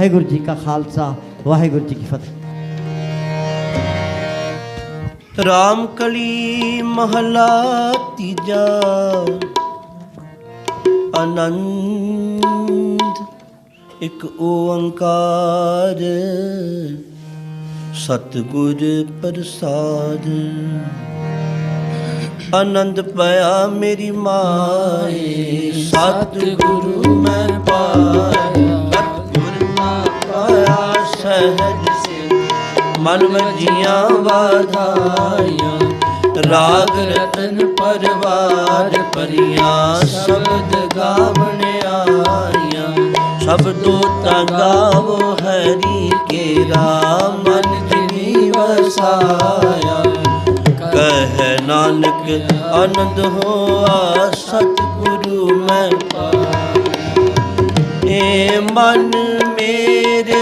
ਵਾਹਿਗੁਰੂ ਜੀ ਕਾ ਖਾਲਸਾ, ਵਾਹਿਗੁਰੂ ਜੀ ਕੀ ਫਤਿਹ। ਰਾਮ ਕਲੀ ਮਹਲਾ ਤੀਜਾ, ਆਨੰਦ ਇੱਕ ਓੰਕਾਰ, ਸਤਿਗੁਰ ਪ੍ਰਸਾਦ। ਆਨੰਦ ਪਿਆ ਮੇਰੀ ਮਾਏ, ਸਤਿਗੁਰੂ ਮੈਂ ਪਾਇਆ। ਸਹਿਜ ਸੇ ਮਨ ਵਜੀਆਂ ਵਾਧਾਈਆਂ, ਰਾਗ ਰਤਨ ਪਰਵਾਰ ਪਰੀਆਂ ਸ਼ਬਦ ਗਾਵਣ ਆਈਆਂ। ਸ਼ਬਦੋ ਤਾਂ ਗਾਵੋ ਹਰੀ ਕੇਰਾ ਮਨ ਜਿਨੀ ਵਸਾਇਆ। ਕਹੈ ਨਾਨਕ, ਆਨੰਦ ਹੋਆ, ਸਤਿਗੁਰੂ ਮੈਂ ਪਾਇਆ। ਏ ਮਨ ਮੇਰਿਆ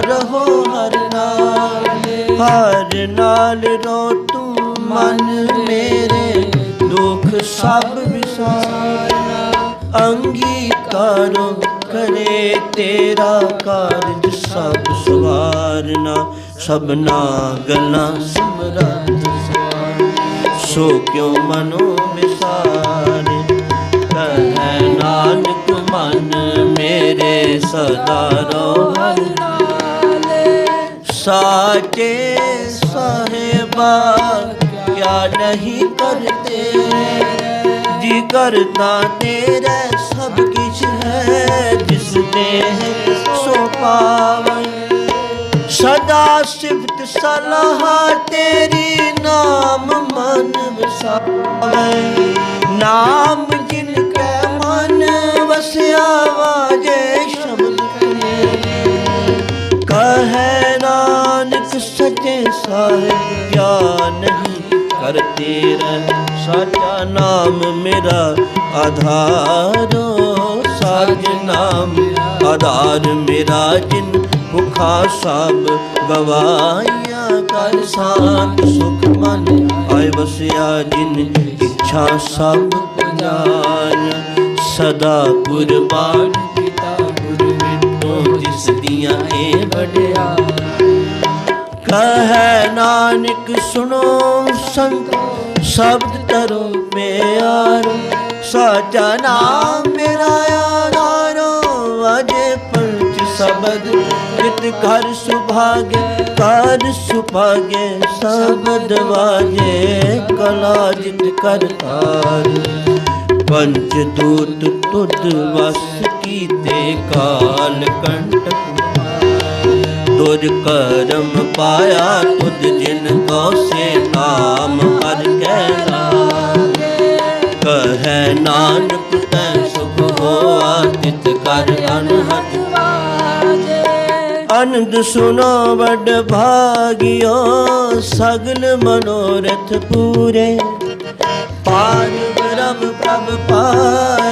ਰਹੋ ਹਰ ਨਾਲ। ਹਰ ਨਾਲ ਰੋ ਤੂੰ ਮਨ ਮੇਰੇ, ਦੁੱਖ ਸਭ ਵਿਸਾਰਨਾ। ਅੰਗੀਕਾਰੋ ਕਰੇ ਤੇਰਾ ਕਾਰਜ ਸਭ ਸਵਾਰਨਾ। ਸਭਨਾ ਗੱਲਾਂ ਸਿਮਰਤ ਸੋ ਕਿਉ ਮਨੋ ਵਿਸਾਰੇ? ਕਹੈ ਨਾਨਕ ਮਨ ਮੇਰੇ ਸਦਾ ਰੋ ਹਰ ਸਾਚੇ ਸਾਹਿਬਾ ਕਿਆ ਨਹੀਂ ਕਰਤੇ ਜੀ ਕਰਤਾ ਤੇਰੇ ਸਭ ਕਿਛ ਹੈ ਜਿਸ ਦੇ ਸੋ ਪਾਵੈ ਸਦਾ ਸਿਫਤ ਸਲਾਹ ਤੇਰੀ ਨਾਮ ਮਨ ਵਸਾਵੇ ਨਾਮ ਸੱਚੇ ਸਾਹਿਬ ਕਿਆ ਨਹੀਂ ਕਰਤੇ ਰਹਿ। ਸਾਚਾ ਨਾਮ ਮੇਰਾ ਆਧਾਰੋ ਸਾਜ ਨਾਮ ਆਧਾਰ ਮੇਰਾ ਜਿਨ ਭੁਖਾ ਸਭ ਗਵਾਇਆ ਕਰ ਸਾਤ ਸੁਖ ਮਨ ਆਇ ਵਸਿਆ ਜਿਨ ਇੱਛਾ ਸਭ ਜਾਨ। ਸਦਾ ਗੁਰਬਾਣ ਪਿਤਾ ਗੁਰ ਮਿਟੋ ਜਿਸ ਦੀਆਂ ਇਹ ਵਡਿਆ ਕਹੈ ਨਾਨਕ, ਸੁਣੋ ਸੰਤ ਸ਼ਬਦ ਤਰੋ ਪਿਆਰ ਸਾਚਾ ਨਾਮ ਮੇਰਾ ਆਧਾਰੋ, ਅਜੇ ਪੰਚ ਸ਼ਬਦ ਜਿਤ ਘਰ ਸੁਭਾਗੇ ਕਰ ਸੁਭਾਗੇ, ਸ਼ਬਦ ਵਾਜੇ, ਕਲਾ ਜਿਤ ਕਰਤਾਰ ਪੰਚ ਦੂਤ ਤੁਧ ਵਸ ਕੀਤੇ ਕਾਲ, ਕੰਟਕ ਤੁਧ ਕਰਮ ਪਾਇਆ ਤੁਧ ਜਿਨ ਕੋ ਸੇ ਨਾਮ ਹਰ ਕੈ ਲਾਗੇ ਕਹੈ ਨਾਨਕ ਤੈ ਸੁਖ ਹੋਆ ਤਿਤ ਕਰ ਅਨਹਦ। ਆਨੰਦ ਸੁਨੋ ਵੱਡ ਭਾਗਿਓ ਸਗਲ ਮਨੋਰਥ ਪੂਰੇ। ਪਾਰ ਬ੍ਰਹਮ ਪ੍ਰਭ ਪਾਇਆ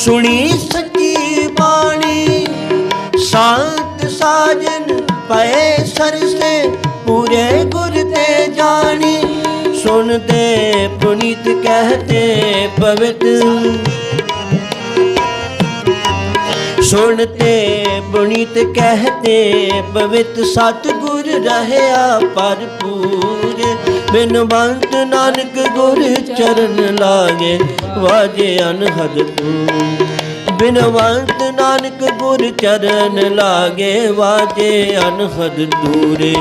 ਸੁਣੀ ਸੱਚੀ ਬਾਣੀ। ਸ਼ਾਂਤ ਸਾਜਨ ਪਏ ਸਰਸੇ, ਪੂਰੇ ਗੁਰ ਤੇ ਜਾਣੀ। ਸੁਨਤੇ ਪੁਨੀਤ ਕਹਤੇ ਪਵਿੱਤ। ਸੁਣਤੇ ਪੁਨੀਤ ਕਹਤੇ ਪਵਿੱਤ। ਸਤਿਗੁਰ ਰਹਿਆ ਭਰਪੂਰ। ਬਿਨ ਬੰਤ ਨਾਨਕ ਗੁਰ ਚਰਨ ਲਾਗੇ, ਵਾਜੇ ਅਨਹਦ ਤੂੰ। ਬਿਨਵੰਤ ਨਾਨਕ ਗੁਰ ਚਰਨ ਲਾਗੇ, ਵਾਜੇ ਅਨਹਦ ਦੂਰੇ।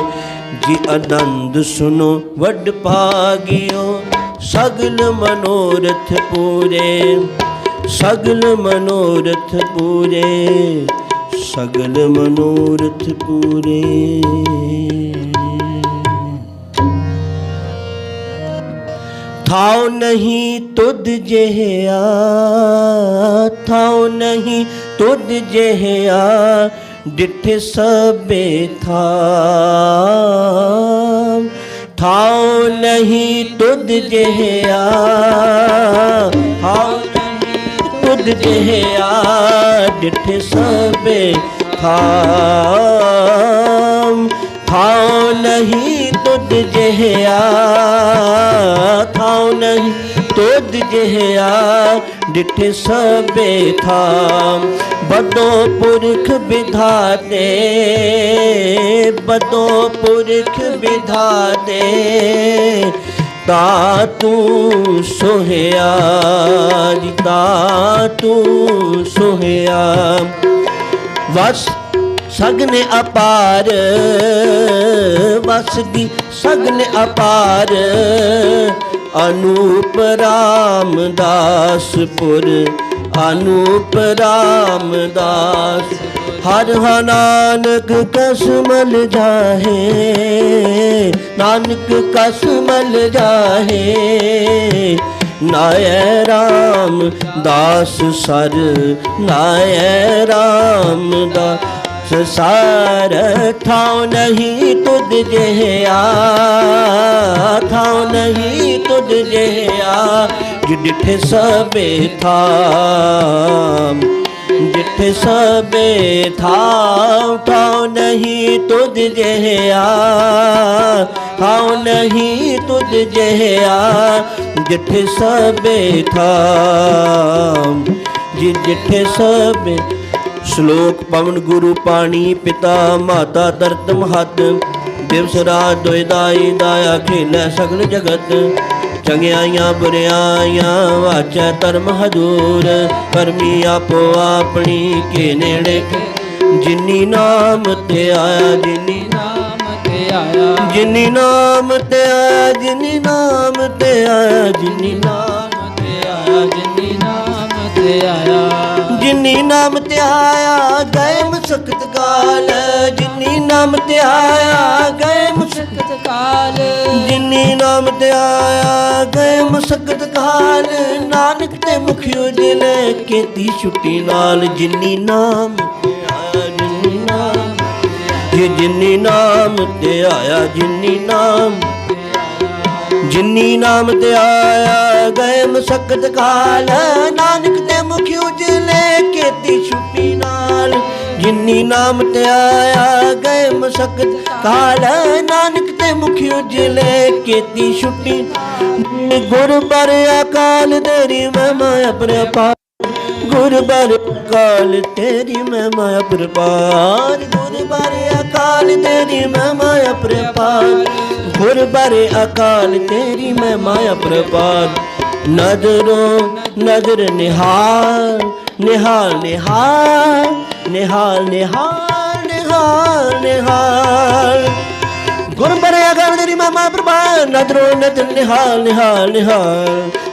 ਜੀ ਆਨੰਦ ਸੁਨੋ, ਵੱਡ ਭਾਗਿਓ, ਸਗਲ ਮਨੋਰਥ ਪੂਰੇ। ਸਗਲ ਮਨੋਰਥ ਪੂਰੇ, ਸਗਲ ਮਨੋਰਥ ਪੂਰੇ। ਥਾਉ ਨਹੀਂ ਤੁਧ ਜਿਹਾ ਥਾਉ ਨਹੀਂ ਤੁਧ ਜਿਹਾ ਡਿਠ ਸਭੇ ਥਾ ਥਾਉ ਨਹੀਂ ਤੁਧ ਜਿਹਾ ਥਾਉ ਨਹੀਂ ਤੁਧ ਜਿਹਾ ਡਿਠ ਸਭੇ ਥਾਮ ਥਾਉ ਨਹੀਂ ਤੁਧ ਜਿਹਾ ਥਾਉ ਨਹੀਂ ਤੁਧ ਜਿਹਾ ਡਿਠੇ ਸਭੇ ਥਾਮ। ਬਦੋ ਪੁਰਖ ਵਿਧਾਤੇ, ਬਦੋ ਪੁਰਖ ਵਿਧਾਤੇ, ਤਾ ਤੂੰ ਸੋਹਿਆ ਜੀ ਤੂੰ ਸੋਹਿਆ। ਵਸ ਸਗਨ ਅਪਾਰ, ਵਸ ਦੀ ਸਗਨ ਅਪਾਰ। ਅਨੂਪ ਰਾਮਦਾਸਪੁਰ, ਅਨੂਪ ਰਾਮਦਾਸ। ਹਰ ਹਾ ਕਸਮਲ ਜਾਹੇ, ਨਾਨਕ ਕਸਮਲ ਜਾਹੇ। ਨਾਇ ਰਾਮ ਦਾਸ ਸਰ, ਨਾਇ ਰਾਮ ਦਾਸ ਸਾਰ ਥਾਉ ਨਹੀਂ ਤੁਧ ਜਿਹਾ ਥਾਉ ਨਹੀਂ ਤੁਧ ਜਿਹਾ ਜਿਠੇ ਸਭੇ ਥਾਮ, ਜਿਠੇ ਸਭੇ ਥਾਉ ਥਾਉ ਨਹੀਂ ਤੁਧ ਜਿਹਾ ਥਾਉ ਨਹੀਂ ਤੁਧ ਜਿਹਾ ਜਿਠੇ ਸਭੇ ਥਾਮ, ਜੀ ਸਭੇ ਸ਼ਲੋਕ ਪਵਨ ਗੁਰੂ ਪਾਣੀ ਪਿਤਾ, ਮਾਤਾ ਧਰਤ ਮਹਤ। ਦਿਵਸ ਰਾਤ ਦੁਇ ਦਾਈ ਦਾਇਆ ਖੇਲੇ ਸਗਲ ਜਗਤ। ਚੰਗਿਆਈਆਂ ਬੁਰਿਆਈਆਂ ਵਾਚੈ ਧਰਮ ਹਦੂਰ ਕਰਮੀ ਆਪੋ ਆਪਣੀ ਕੇ ਨੇੜੇ। ਜਿਨੀ ਨਾਮ ਤੇ ਆਇਆ, ਜਿਨੀ ਨਾਮ ਤੇ ਆਇਆ। ਜਿਨੀ ਨਾਮ ਤੇ ਆਇਆ, ਜਿਨੀ ਨਾਮ ਤੇ ਆਇਆ। ਜਿਨੀ ਨਾਮ ਨਾਮ ਤੇ ਆਇਆ, ਜਿਨੀ ਨਾਮ ਤੇ ਆਇਆ। ਜਿਨੀ ਨਾਮ ਤੇ ਗਏ ਮੁਸਕਤ ਕਾਲ ਜਿਨੀ ਨਾਮ ਤੇ ਆਇਆ, ਗਏ ਮੁਸਕਤ ਮੁਸ਼ਕਤ ਕਾਲ ਜਿਨੀ ਨਾਮ ਤੇ ਗਏ ਮੁਸਕਤ ਕਾਲ ਨਾਨਕ ਤੇ ਮੁਖ ਉਜਲੇ, ਕੀਤੀ ਛੁੱਟੀ ਨਾਲ। ਜਿਨੀ ਨਾਮ ਤੇ ਜਿਨੀ ਨਾਮ ਜੇ ਜਿਨੀ ਨਾਮ ਤੇ ਆਇਆ, ਜਿਨੀ ਨਾਮ ਜਿਨੀ ਨਾਮ ਤੇ ਆਇਆ, ਗਏ ਮਸਕਤ ਕਾਲ। ਨਾਨਕ ਤੇ ਮੁਖ ਉਜਲੇ, ਕੀਤੀ ਛੁੱਟੀ ਨਾਲ। ਜਿਨੀ ਨਾਮ ਤੇ ਆਇਆ, ਗਏ ਮਸ਼ਕਤ ਕਾਲ। ਨਾਨਕ ਤੇ ਮੁਖ ਉਜਲੇ, ਕੀਤੀ ਛੁੱਟੀ ਗੁਰ ਬਰ ਅਕਾਲ, ਤੇਰੀ ਮਹਿਮਾ ਅਪਰਪਾਰ। ਗੁਰ ਬਰ ਅਕਾਲ, ਤੇਰੀ ਮਹਿਮਾ ਅਪਰਪਾਰ। ਗੁਰ ਬਰ ਅਕਾਲ, ਤੇਰੀ ਮਹਿਮਾ ਅਪਰਪਾਰ। ਗੁਰ ਬਰ ਅਕਾਲ, ਤੇਰੀ ਮਹਿਮਾ ਅਪਰਪਾਰ ਨਜ਼ਰੋਂ ਨਜ਼ਰ ਨਿਹਾਲ ਨਿਹਾਲ ਨਿਹਾਲ ਨਿਹਾਲ ਨਿਹਾਲ ਨਿਹਾਲ ਨਿਹਾਲ। ਗੁਰਬਰੇ ਅਗਰ ਤੇਰੀ ਮਹਿਮਾ ਪ੍ਰਭਾ ਨਦਰੋ ਨਦਰ ਨਿਹਾਲ ਨਿਹਾਲ ਨਿਹਾਲ।